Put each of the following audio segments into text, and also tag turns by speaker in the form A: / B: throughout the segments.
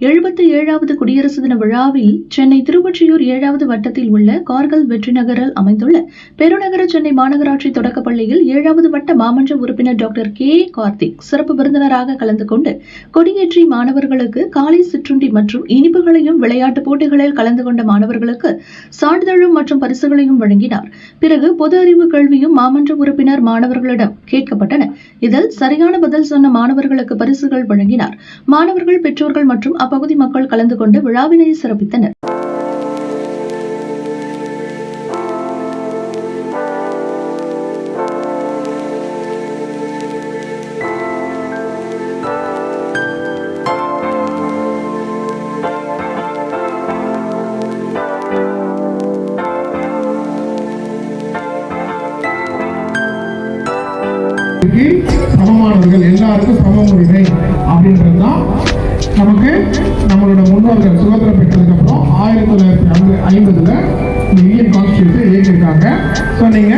A: எழுபத்தி ஏழாவது குடியரசு தின விழாவில் சென்னை திருவொற்றியூர் ஏழாவது வட்டத்தில் உள்ள கார்கல் வெற்றி நகரில் அமைந்துள்ள பெருநகர சென்னை மாநகராட்சி தொடக்கப் பள்ளியில் ஏழாவது வட்ட மாமன்ற உறுப்பினர் டாக்டர் கே கார்த்திக் சிறப்பு விருந்தினராக கலந்து கொண்டு கொடியேற்றி மாணவர்களுக்கு காலை சிற்றுண்டி மற்றும் இனிப்புகளையும் விளையாட்டுப் போட்டிகளில் கலந்து கொண்ட மாணவர்களுக்கு சான்றிதழும் மற்றும் பரிசுகளையும் வழங்கினார். பிறகு பொது அறிவு கேள்வியும் மாமன்ற உறுப்பினர் மாணவர்களிடம் கேட்கப்பட்டன. இதில் சரியான பதில் சொன்ன மாணவர்களுக்கு பரிசுகள் வழங்கினார். மாணவர்கள் பெற்றோர்கள் மற்றும் அப்பகுதி மக்கள் கலந்து கொண்டு விழாவினை சிறப்பித்தனர்.
B: சமமானவர்கள் எல்லாருக்கும் சம உரிமை அப்படின்றது தான் நமக்கு நம்மளோட முன்னோர்கள் சுதந்திரம் பெற்றதுக்கப்புறம் ஆயிரத்தி தொள்ளாயிரத்தி ஐம்பது ஐம்பதுல இந்த இந்தியன் கான்ஸ்டியூஷன் ஏற்றிருக்காங்க ஸோ நீங்க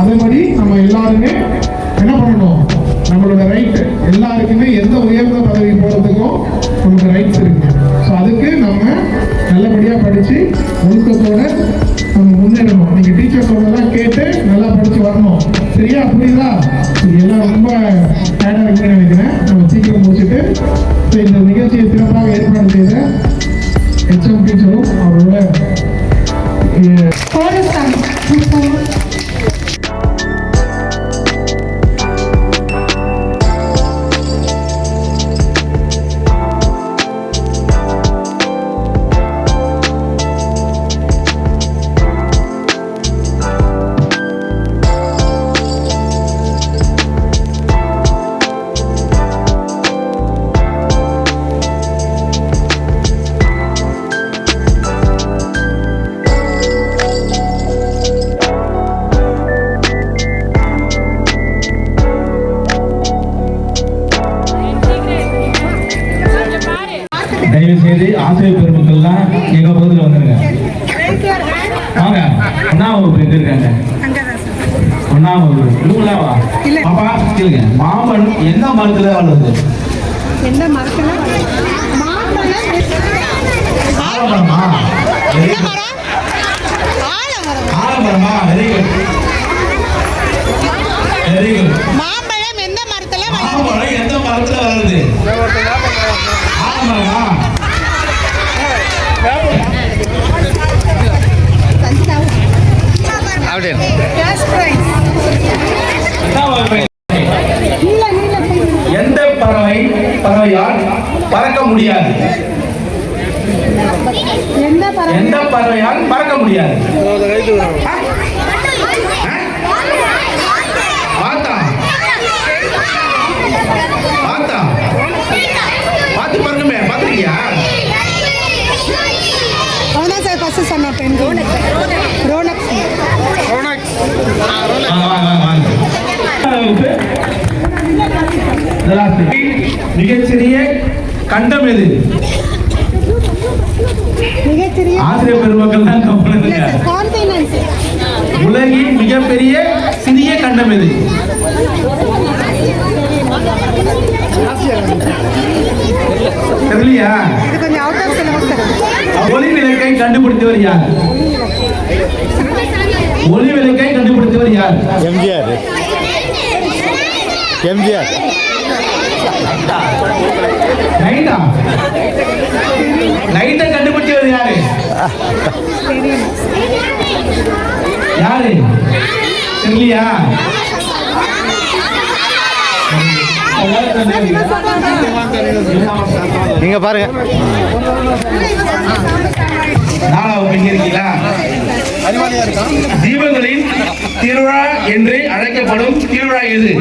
B: அதேபடி நம்ம எல்லாருமே என்ன பண்ணணும்? நம்மளோட ரைட்டு எல்லாருக்குமே எந்த உயர்ந்த பதவி போகிறதுக்கும் நமக்கு ரைட்ஸ் இருக்கு. ஸோ அதுக்கு நம்ம நல்லபடியாக படித்து ஒழுக்கத்தோட நம்ம முன்னேறணும். நீங்கள் டீச்சர் சொன்னதெல்லாம் கேட்டு சரியா புரியுதா? சரி, எல்லாம் ரொம்ப டயர்டாக இருக்குன்னு நினைக்கிறேன். நம்ம சீக்கிரம் முடிச்சுட்டு so இந்த நிகழ்ச்சியை சிறப்பாக ஏற்பாடு செய்த ஹெச்எம் டீச்சரும் அவரோட
C: பெருமக்கள்லாம் எங்க பகுதியில் வந்துருங்க. வாங்க ஒன்னாம் வகுப்பு எங்க இருக்காங்க. ஒன்னாம் வகுப்பு இவங்களா வா? பாப்பா கேளுங்க. மாமன் எந்த மரத்துல வளருது?
D: எந்த மரத்துல? மாம்பழம்
C: பறவை பறவையால் பறக்க முடியாது.
D: எந்த பறவை?
C: எந்த பறவையால் பறக்க முடியாது. பார்த்தா பாருங்கமே பார்த்துருக்கியா?
D: அவன்தான் சார் ஃபர்ஸ்ட் சொன்ன பெண் ரோனக்.
C: வாங்க வாங்க வாங்க வாங்க வகுப்பு The last. மிகச்சிறிய கண்டம் எது? ஆசிரியர் பெருமக்கள் தான் உலகின் மிகப்பெரிய சிறிய கண்டம் எது? தெரியலையா? ஒளி விளக்கை கண்டுபிடித்தவர் யார்? ஒளி விளக்கை கண்டுபிடித்தவர் யார்?
E: எம்ஜிஆர். எம்ஜிஆர்.
C: லைட்டா கண்டுபிடிச்சவர் யாரு? யாரு? தெரியலையா?
E: நீங்க பாருங்க.
C: தீபங்களின் திருவிழா என்று அழைக்கப்படும் திருவிழா எது?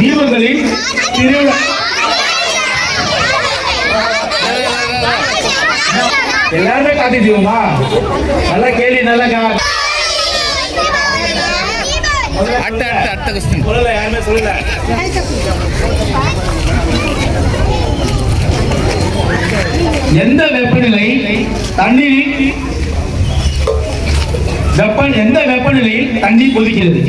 C: தீபங்களின் திருவிழா. எல்லாருமே காத்தி தீபமா? நல்லா கேள்வி நல்லா கா.
E: அடுத்த அடுத்த அடுத்த கொஸ்டின்
C: சொல்லல யாருமே சொல்லல. எந்த வெப்பநிலை தண்ணீரில் வெப்ப எந்த வெப்பநிலையில் தண்ணீர் கொதிக்கிறது?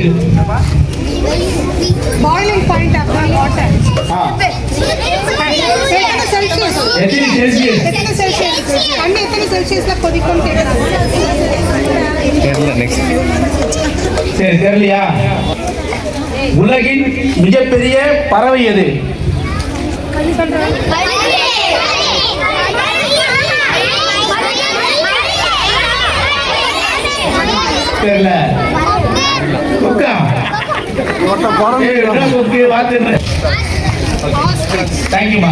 D: பாய்லிங் பாயிண்ட் வாட்டர்
C: ஆ
D: எத்தனை செல்சியஸ்
C: எத்தனை செல்சியஸ்
D: எத்தனை செல்சியஸ் தண்ணி எத்தனை செல்சியஸ்ல கொதிக்கும்
E: தெரியல நெக்ஸ்ட்
C: சரி தெரியலையா? உலகின் மிகப்பெரிய பறவை எது? தெரியல. தேங்க்யூமா